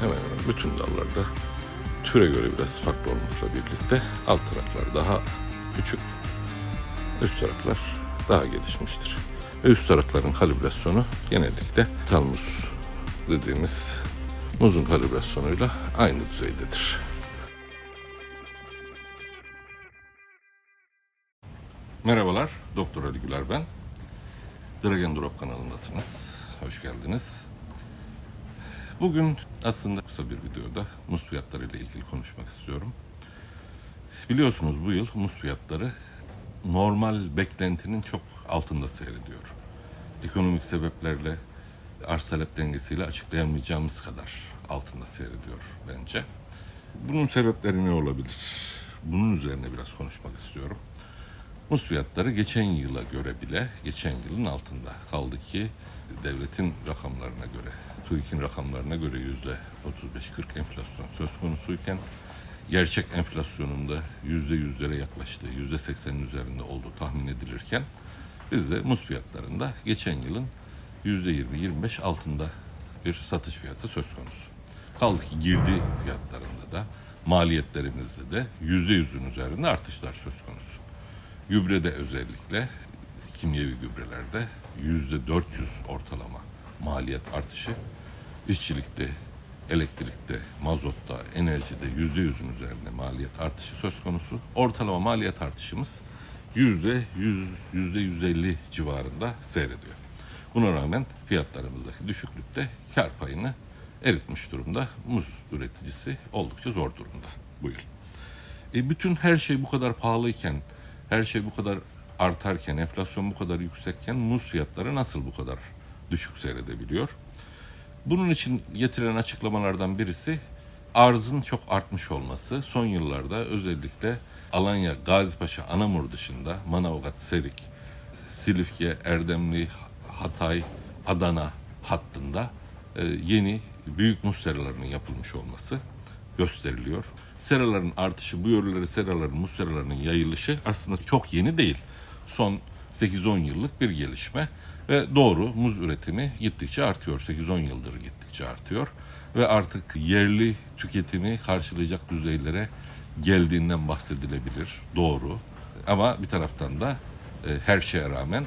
hemen hemen bütün dallarda türe göre biraz farklı olmakla birlikte alt taraklar daha küçük, üst taraklar daha gelişmiştir. Üst tarakların kalibrasyonu genellikle talmus dediğimiz muzun kalibrasyonuyla aynı düzeydedir. Merhabalar, Doktor Ali Güler ben. Dragon Drop kanalındasınız. Hoş geldiniz. Bugün aslında kısa bir videoda muz fiyatları ile ilgili konuşmak istiyorum. Biliyorsunuz bu yıl muz fiyatları normal beklentinin çok altında seyrediyor. Ekonomik sebeplerle arz talep dengesiyle açıklayamayacağımız kadar altında seyrediyor bence. Bunun sebepleri ne olabilir? Bunun üzerine biraz konuşmak istiyorum. Muz fiyatları geçen yıla göre bile geçen yılın altında. Kaldı ki devletin rakamlarına göre, TÜİK'in rakamlarına göre yüzde 35-40 enflasyon söz konusuyken gerçek enflasyonunda yüzde yüzlere yaklaştığı, yüzde 80'in üzerinde olduğu tahmin edilirken bizde muz fiyatlarında geçen yılın yüzde 20-25 altında bir satış fiyatı söz konusu. Kaldı ki girdi fiyatlarında da maliyetlerimizde de yüzde yüzün üzerinde artışlar söz konusu. Gübrede özellikle kimyevi gübrelerde yüzde 400 ortalama maliyet artışı. İşçilikte, elektrikte, mazotta, enerjide yüzde yüzün üzerinde maliyet artışı söz konusu. Ortalama maliyet artışımız yüzde 100, yüzde 150 civarında seyrediyor. Buna rağmen fiyatlarımızdaki düşüklükte kar payını eritmiş durumda. Muz üreticisi oldukça zor durumda bu yıl. E bütün her şey bu kadar pahalıyken, her şey bu kadar artarken, enflasyon bu kadar yüksekken muz fiyatları nasıl bu kadar düşük seyredebiliyor? Bunun için getirilen açıklamalardan birisi arzın çok artmış olması. Son yıllarda özellikle Alanya, Gazipaşa, Anamur dışında Manavgat, Serik, Silifke, Erdemli, Hatay, Adana hattında e, yeni büyük muz yapılmış olması gösteriliyor. Seraların artışı, bu yörelere seraların, muz seralarının yayılışı aslında çok yeni değil. Son 8-10 yıllık bir gelişme ve doğru muz üretimi gittikçe artıyor. 8-10 yıldır gittikçe artıyor ve artık yerli tüketimi karşılayacak düzeylere geldiğinden bahsedilebilir. Doğru. Ama bir taraftan da e, her şeye rağmen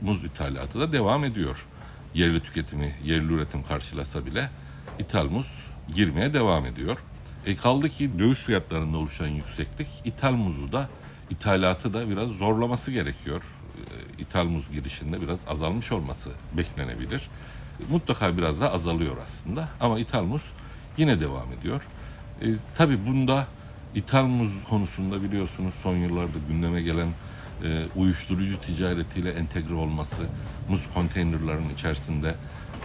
muz ithalatı da devam ediyor. Yerli tüketimi, yerli üretim karşılasa bile ithal muz girmeye devam ediyor. E kaldı ki döviz fiyatlarında oluşan yükseklik ithal muzu da ithalatı da biraz zorlaması gerekiyor. E, muz girişinde biraz azalmış olması beklenebilir. Mutlaka biraz da azalıyor aslında ama ithal muz yine devam ediyor. E, tabii bunda ithal muz konusunda biliyorsunuz son yıllarda gündeme gelen e, uyuşturucu ticaretiyle entegre olması, muz konteynerların içerisinde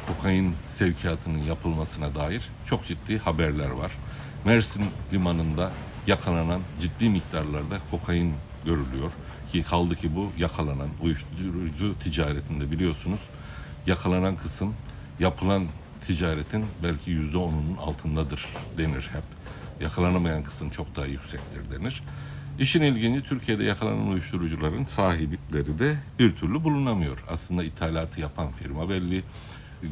kokain sevkiyatının yapılmasına dair çok ciddi haberler var. Mersin limanında yakalanan ciddi miktarlarda kokain görülüyor ki kaldı ki bu yakalanan uyuşturucu ticaretinde biliyorsunuz yakalanan kısım yapılan ticaretin belki yüzde onunun altındadır denir hep. Yakalanamayan kısım çok daha yüksektir denir. İşin ilginci Türkiye'de yakalanan uyuşturucuların sahipleri de bir türlü bulunamıyor. Aslında ithalatı yapan firma belli,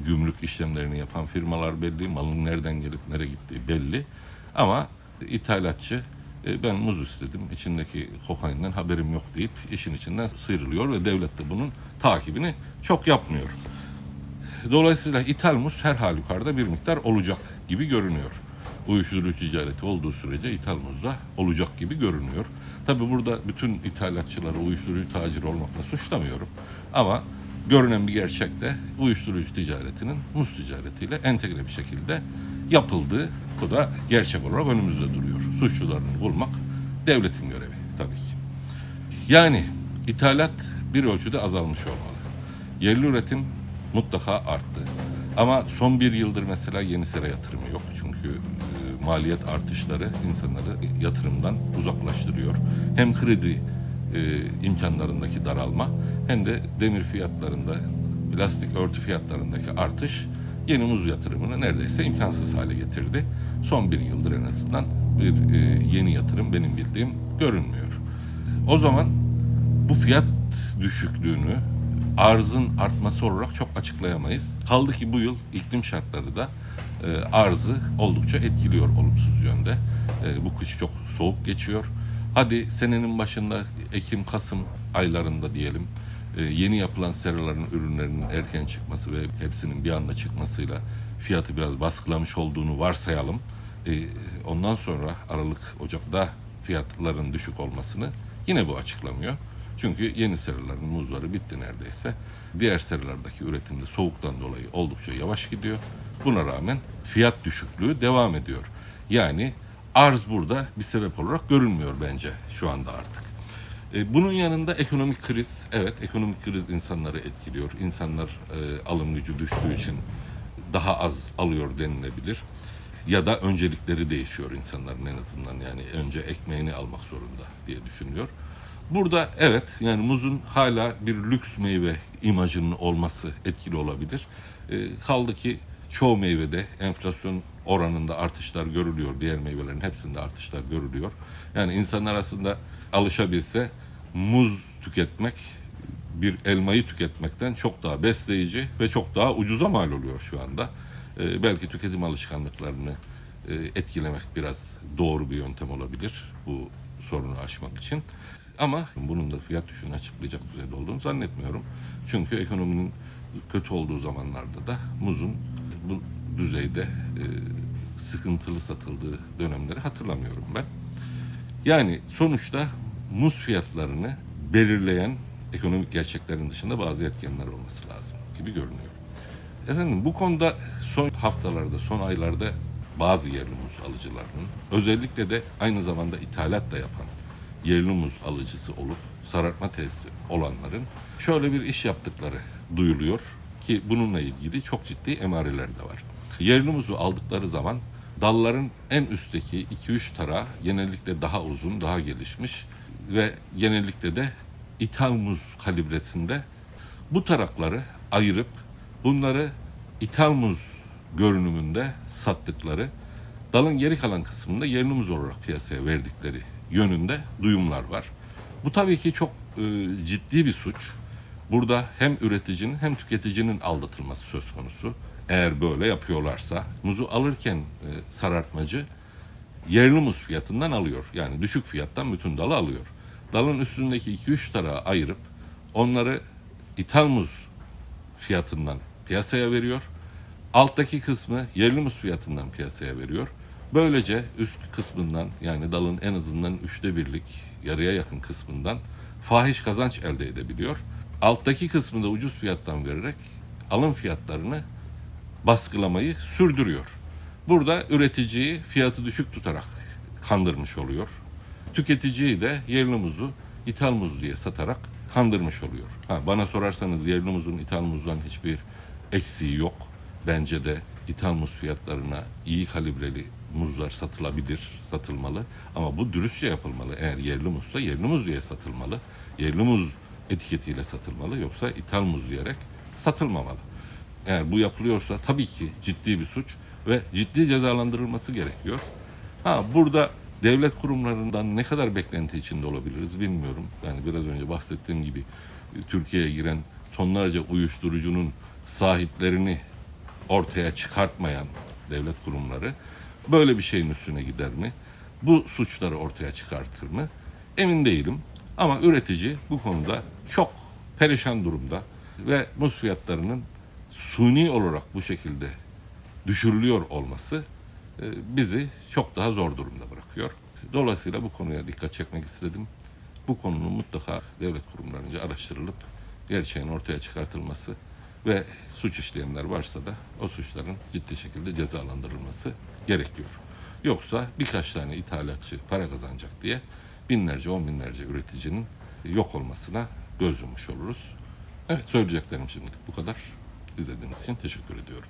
gümrük işlemlerini yapan firmalar belli, malın nereden gelip nereye gittiği belli. Ama ithalatçı e, ben muz istedim, içindeki kokainden haberim yok deyip işin içinden sıyrılıyor ve devlet de bunun takibini çok yapmıyor. Dolayısıyla ithal muz her halükarda bir miktar olacak gibi görünüyor. Uyuşturucu ticareti olduğu sürece ithal muz da olacak gibi görünüyor. Tabi burada bütün ithalatçıları uyuşturucu taciri olmakla suçlamıyorum. Ama görünen bir gerçek de uyuşturucu ticaretinin muz ticaretiyle entegre bir şekilde yapıldığı bu da gerçek olarak önümüzde duruyor. Suçlularını bulmak devletin görevi tabii ki. Yani ithalat bir ölçüde azalmış olmalı. Yerli üretim mutlaka arttı. Ama son bir yıldır mesela yeni sera yatırımı yok. Çünkü e, maliyet artışları insanları yatırımdan uzaklaştırıyor. Hem kredi e, imkanlarındaki daralma hem de demir fiyatlarında, plastik örtü fiyatlarındaki artış yeni muz yatırımını neredeyse imkansız hale getirdi. Son bir yıldır en azından bir e, yeni yatırım benim bildiğim görünmüyor. O zaman bu fiyat düşüklüğünü arzın artması olarak çok açıklayamayız. Kaldı ki bu yıl iklim şartları da e, arzı oldukça etkiliyor olumsuz yönde. E, bu kış çok soğuk geçiyor. Hadi senenin başında Ekim, Kasım aylarında diyelim e, yeni yapılan seraların ürünlerinin erken çıkması ve hepsinin bir anda çıkmasıyla fiyatı biraz baskılamış olduğunu varsayalım. E, ondan sonra Aralık, Ocak'ta fiyatların düşük olmasını yine bu açıklamıyor. Çünkü yeni seraların muzları bitti neredeyse. Diğer seralardaki üretimde soğuktan dolayı oldukça yavaş gidiyor. Buna rağmen fiyat düşüklüğü devam ediyor. Yani arz burada bir sebep olarak görünmüyor bence şu anda artık. E, Bunun yanında ekonomik kriz, evet ekonomik kriz insanları etkiliyor. İnsanlar e, alım gücü düştüğü için daha az alıyor denilebilir. Ya da öncelikleri değişiyor insanların en azından yani önce ekmeğini almak zorunda diye düşünüyor. Burada evet yani muzun hala bir lüks meyve imajının olması etkili olabilir. E, kaldı ki çoğu meyvede enflasyon oranında artışlar görülüyor. Diğer meyvelerin hepsinde artışlar görülüyor. Yani insanlar aslında alışabilse muz tüketmek bir elmayı tüketmekten çok daha besleyici ve çok daha ucuza mal oluyor şu anda. Ee, belki tüketim alışkanlıklarını e, etkilemek biraz doğru bir yöntem olabilir bu sorunu aşmak için. Ama bunun da fiyat düşüşünü açıklayacak düzeyde olduğunu zannetmiyorum. Çünkü ekonominin kötü olduğu zamanlarda da muzun bu düzeyde e, sıkıntılı satıldığı dönemleri hatırlamıyorum ben. Yani sonuçta muz fiyatlarını belirleyen ekonomik gerçeklerin dışında bazı etkenler olması lazım gibi görünüyor. Efendim bu konuda son haftalarda, son aylarda bazı yerli muz alıcılarının özellikle de aynı zamanda ithalat da yapan yerli muz alıcısı olup sarartma tesisi olanların şöyle bir iş yaptıkları duyuluyor ki bununla ilgili çok ciddi emareler de var. Yerli muzu aldıkları zaman dalların en üstteki 2-3 tara genellikle daha uzun, daha gelişmiş ve genellikle de ithal kalibresinde bu tarakları ayırıp bunları ithal görünümünde sattıkları, dalın geri kalan kısmında yerli olarak piyasaya verdikleri yönünde duyumlar var. Bu tabii ki çok e, ciddi bir suç. Burada hem üreticinin hem tüketicinin aldatılması söz konusu. Eğer böyle yapıyorlarsa muzu alırken e, sarartmacı yerli muz fiyatından alıyor. Yani düşük fiyattan bütün dalı alıyor. Dalın üstündeki 2-3 tarağı ayırıp onları ithal muz fiyatından piyasaya veriyor. Alttaki kısmı yerli muz fiyatından piyasaya veriyor. Böylece üst kısmından yani dalın en azından üçte birlik yarıya yakın kısmından fahiş kazanç elde edebiliyor. Alttaki kısmı da ucuz fiyattan vererek alım fiyatlarını baskılamayı sürdürüyor. Burada üreticiyi fiyatı düşük tutarak kandırmış oluyor. Tüketiciyi de yerli muzu ithal muz diye satarak kandırmış oluyor. Ha, bana sorarsanız yerli muzun ithal muzdan hiçbir eksiği yok. Bence de ithal muz fiyatlarına iyi kalibreli muzlar satılabilir, satılmalı. Ama bu dürüstçe yapılmalı. Eğer yerli muzsa yerli muz diye satılmalı. Yerli muz etiketiyle satılmalı. Yoksa ithal muz diyerek satılmamalı. Eğer bu yapılıyorsa tabii ki ciddi bir suç ve ciddi cezalandırılması gerekiyor. Ha burada devlet kurumlarından ne kadar beklenti içinde olabiliriz bilmiyorum. Yani biraz önce bahsettiğim gibi e, Türkiye'ye giren tonlarca uyuşturucunun sahiplerini ortaya çıkartmayan devlet kurumları böyle bir şeyin üstüne gider mi? Bu suçları ortaya çıkartır mı? Emin değilim. Ama üretici bu konuda çok perişan durumda ve muz fiyatlarının suni olarak bu şekilde düşürülüyor olması bizi çok daha zor durumda bırakıyor. Dolayısıyla bu konuya dikkat çekmek istedim. Bu konunun mutlaka devlet kurumlarınca araştırılıp gerçeğin ortaya çıkartılması ve suç işleyenler varsa da o suçların ciddi şekilde cezalandırılması gerekiyor. Yoksa birkaç tane ithalatçı para kazanacak diye binlerce, on binlerce üreticinin yok olmasına göz yummuş oluruz. Evet söyleyeceklerim şimdilik bu kadar. İzlediğiniz için teşekkür ediyorum.